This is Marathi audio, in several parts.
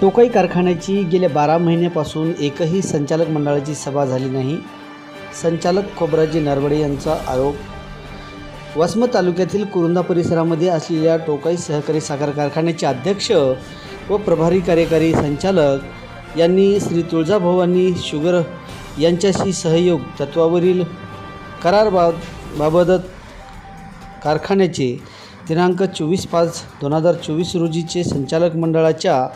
टोकाई कारखान्याची गेल्या बारा महिन्यापासून एकही संचालक मंडळाची सभा झाली नाही. संचालक खोबराजी नरवडे यांचा आरोप. वसमत तालुक्यातील कुरुंदा परिसरामध्ये असलेल्या टोकाई सहकारी साखर कारखान्याचे अध्यक्ष व प्रभारी कार्यकारी संचालक यांनी श्री तुळजाभवानी शुगर यांच्याशी सहयोग तत्वावरील करारबाब बाबत कारखान्याचे दिनांक चोवीस पाच दोन हजार चोवीस रोजीचे संचालक मंडळाच्या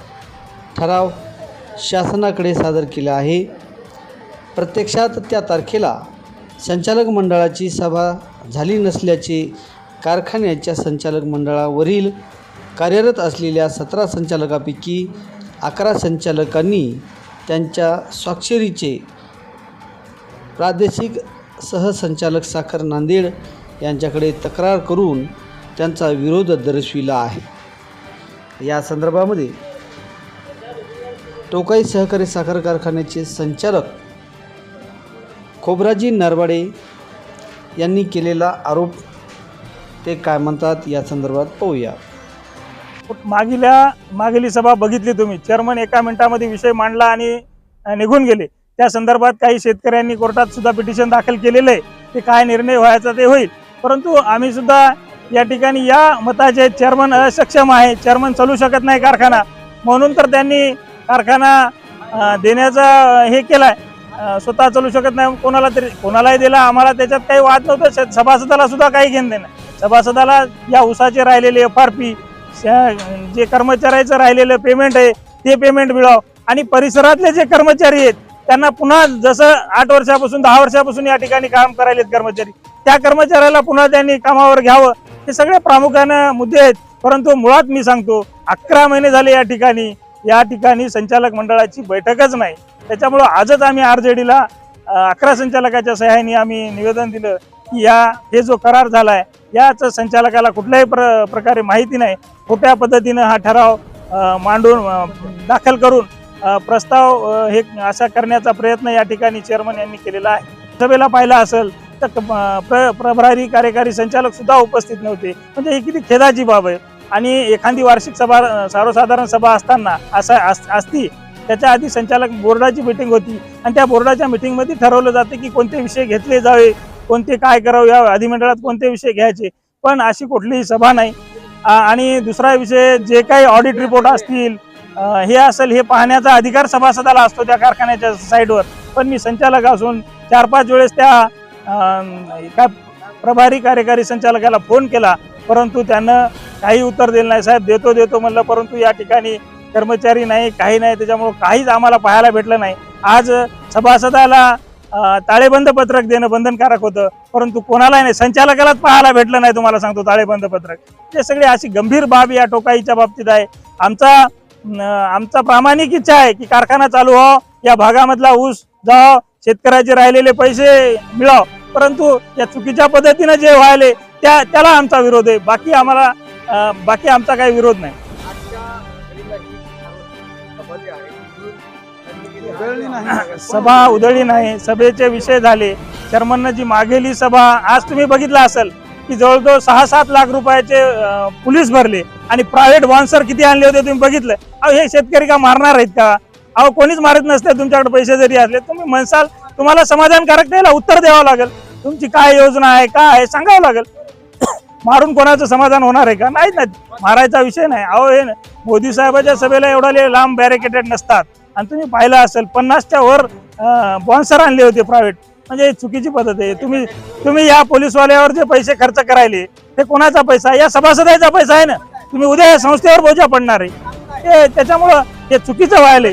ठराव शासनाकडे सादर केला आहे. प्रत्यक्षात त्या तारखेला संचालक मंडळाची सभा झाली नसल्याचे कारखान्याच्या संचालक मंडळावरील कार्यरत असलेल्या सतरा संचालकापैकी अकरा संचालकांनी त्यांच्या स्वाक्षरीचे प्रादेशिक सहसंचालक साखर नांदेड यांच्याकडे तक्रार करून त्यांचा विरोध दर्शविला आहे. या संदर्भामध्ये टोकाई सहकारी साखर कारखान्याचे संचालक खोबराजी नरवाडे यांनी केलेला आरोप ते काय म्हणतात या संदर्भात पाहूया. मागिल्या मागील सभा बघितली तुम्ही. चेअरमन एका मिनिटामध्ये विषय मांडला आणि निघून गेले. त्या संदर्भात काही शेतकऱ्यांनी कोर्टात सुद्धा पिटिशन दाखल केलेलं आहे. ते काय निर्णय व्हायचा ते होईल. परंतु आम्ही सुद्धा या ठिकाणी या मताचे चेअरमन असक्षम आहे. चेअरमन चालू शकत नाही कारखाना. म्हणून तर त्यांनी कारखाना देण्याचा हे केलाय. स्वतः चालू शकत नाही कोणाला तरी कोणालाही दिला आम्हाला त्याच्यात काही वाद नव्हतं. सभासदाला सुद्धा काही घेणं देणं सभासदाला या उसाचे राहिलेले एफ आर पी जे कर्मचाऱ्याचं राहिलेलं पेमेंट आहे ते पेमेंट मिळावं. आणि परिसरातले जे कर्मचारी आहेत त्यांना पुन्हा जसं आठ वर्षापासून दहा वर्षापासून या ठिकाणी काम करायलेत कर्मचारी त्या कर्मचाऱ्याला पुन्हा त्यांनी कामावर घ्यावं. हे सगळे प्रामुख्यानं मुद्दे आहेत. परंतु मुळात मी सांगतो अकरा महिने झाले या ठिकाणी. या ठिकाणी संचालक मंडळाची बैठकच नाही. त्याच्यामुळं आजच आम्ही आर जे डीला अकरा संचालकाच्या सहाय्याने आम्ही निवेदन दिलं की या हे जो करार झाला आहे याच संचालकाला कुठल्याही प्र प्रकारे माहिती नाही. खोट्या पद्धतीनं हा ठराव मांडून दाखल करून प्रस्ताव हे असा करण्याचा प्रयत्न या ठिकाणी चेअरमन यांनी केलेला आहे. सभेला पाहिला असेल तर प्र प्रभारी कार्यकारी संचालक सुद्धा उपस्थित नव्हते. म्हणजे ही किती खेदाची बाब आहे. आणि एखादी वार्षिक सभा सर्वसाधारण सभा असताना असा अस- असती त्याच्या आधी संचालक बोर्डाची मिटिंग होती आणि त्या बोर्डाच्या मिटिंगमध्ये ठरवलं जाते की कोणते विषय घेतले जावे कोणते काय करावं या अधिमंडळात कोणते विषय घ्यायचे. पण अशी कुठलीही सभा नाही. आणि दुसरा विषय जे काही ऑडिट रिपोर्ट असतील हे असेल हे पाहण्याचा अधिकार सभासदाला असतो त्या कारखान्याच्या साईडवर पण मी संचालक असून चार पाच वेळेस त्या प्रभारी कार्यकारी संचालकाला फोन केला. परंतु त्यांना काही उत्तर दिलं नाही. साहेब देतो देतो म्हणलं परंतु या ठिकाणी कर्मचारी नाही काही नाही त्याच्यामुळं काहीच आम्हाला पाहायला भेटलं नाही. आज सभासदाला ताळेबंद पत्रक देणं बंधनकारक होतं परंतु कोणालाही नाही संचालकालाच पाहायला भेटलं नाही तुम्हाला सांगतो ताळेबंद पत्रक. हे सगळी अशी गंभीर बाब या टोकाईच्या बाबतीत आहे. आमचा आमचा प्रामाणिक इच्छा आहे की कारखाना चालू व्हावं या भागामधला ऊस जाव शेतकऱ्याचे राहिलेले पैसे मिळाव परंतु या चुकीच्या पद्धतीनं जे व्हायले त्या त्याला आमचा विरोध आहे. बाकी आम्हाला बाकी आमचा काही विरोध नाही. सभा उधळली नाही. सभेचे विषय झाले. चेअरमननं जी मागेली सभा. आज तुम्ही बघितलं असेल की जवळजवळ सहा सात लाख रुपयाचे पोलीस भरले आणि प्रायव्हेट वॉन्सर किती आणले होते तुम्ही बघितलं? अहो हे शेतकरी का मारणार आहेत का? अहो कोणीच मारत नसते. तुमच्याकडे पैसे जरी असले तुम्ही म्हणसाल तुम्हाला समाधानकारक त्याला उत्तर द्यावं लागेल. तुमची काय योजना आहे? काय आहे? सांगावं लागेल. मारून कोणाचं समाधान होणार आहे का? नाही ना. मारायचा विषय नाही. अहो हे मोदी साहेबाच्या सभेला एवढा लय लांब बॅरिकेटेड नसतात. आणि तुम्ही पाहिलं असेल पन्नासच्या वर बॉन्सर आणले होते प्रायव्हेट म्हणजे चुकीची पद्धत आहे. तुम्ही तुम्ही या पोलीसवाल्यावर जे पैसे खर्च करायले ते कोणाचा पैसा आहे? या सभासदाचा पैसा आहे ना. तुम्ही उद्या या संस्थेवर बोजा पडणार आहे. त्याच्यामुळं हे चुकीचं व्हायला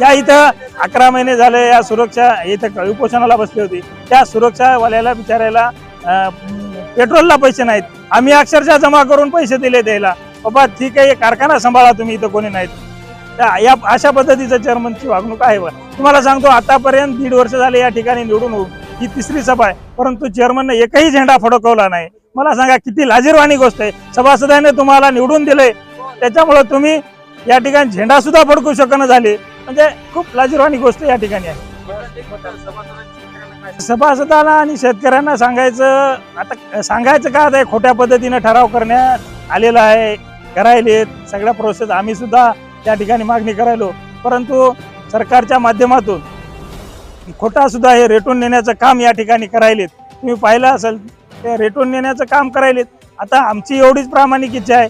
या इथं अकरा महिने झाले या सुरक्षा इथं उपोषणाला बसली होती. त्या सुरक्षावाल्याला बिचारायला पेट्रोलला पैसे नाहीत. आम्ही अक्षरशः जमा करून पैसे दिले द्यायला. बाबा ठीक आहे कारखाना सांभाळा तुम्ही इथं कोणी नाहीत. या अशा पद्धतीचं चेअरमनची वागणूक आहे बा तुम्हाला सांगतो आतापर्यंत दीड वर्ष झाले या ठिकाणी निवडून होऊन ही तिसरी सभा आहे. परंतु चेअरमननं एकही झेंडा फडकवला नाही. मला सांगा किती लाजीरवाणी गोष्ट आहे. सभासदाने तुम्हाला निवडून दिले त्याच्यामुळं तुम्ही या ठिकाणी झेंडा सुद्धा फडकू शकणं झाले. म्हणजे खूप लाजीरवाणी गोष्ट या ठिकाणी आहे. सभासदांना आणि शेतकऱ्यांना सांगायचं आता सांगायचं का आता खोट्या पद्धतीनं ठराव करण्यात आलेला आहे करायलेत सगळ्या प्रोसेस आम्ही सुद्धा त्या ठिकाणी मागणी करायलो. परंतु सरकारच्या माध्यमातून खोटा सुद्धा हे रेटून नेण्याचं काम या ठिकाणी करायलेत. तुम्ही पाहिलं असेल ते रेटून नेण्याचं काम करायलेत. आता आमची एवढीच प्रामाणिक इच्छा आहे.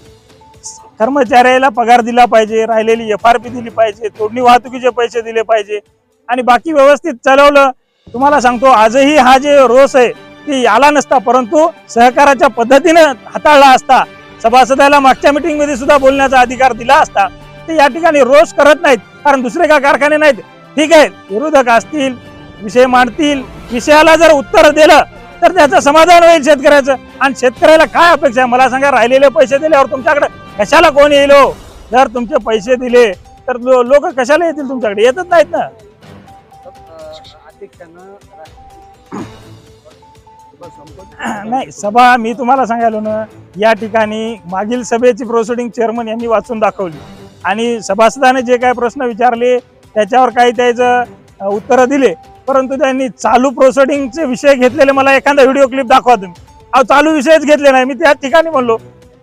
कर्मचाऱ्याला पगार दिला पाहिजे राहिलेली एफ आर पी दिली पाहिजे तोडणी वाहतुकीचे पैसे दिले पाहिजे आणि बाकी व्यवस्थित चालवलं तुम्हाला सांगतो आजही हा जे रोष आहे ती आला नसता परंतु सहकाराच्या पद्धतीनं हाताळला असता. सभासदाला मागच्या मीटिंगमध्ये सुद्धा बोलण्याचा अधिकार दिला असता. ते या ठिकाणी रोष करत नाहीत कारण दुसरे का कारखाने नाहीत? ठीक आहे विरोधक असतील विषय मांडतील विषयाला जर उत्तर दिलं तर त्याचं समाधान होईल शेतकऱ्याचं. आणि शेतकऱ्याला काय अपेक्षा आहे? मला सांगा राहिलेले पैसे दिल्यावर तुमच्याकडे कशाला कोण येईल हो? जर तुमचे पैसे दिले तर लोक कशाला येतील तुमच्याकडे? येतच नाहीत ना. नाही सभा मी तुम्हाला सांगायलो ना या ठिकाणी मागील सभेची प्रोसिडिंग चेअरमन यांनी वाचून दाखवली. आणि सभासदाने जे काही प्रश्न विचारले त्याच्यावर काही त्याचं उत्तरं दिले. परंतु त्यांनी चालू प्रोसिडिंगचे विषय घेतलेले मला एखादा व्हिडिओ क्लिप दाखवा तुम्ही. अहो चालू विषयच घेतले नाही. मी त्याच ठिकाणी म्हणलो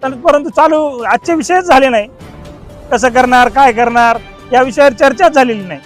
परंतु चालू आजचे विषयच झाले नाही. कसं करणार काय करणार या विषयावर चर्चाच झालेली नाही.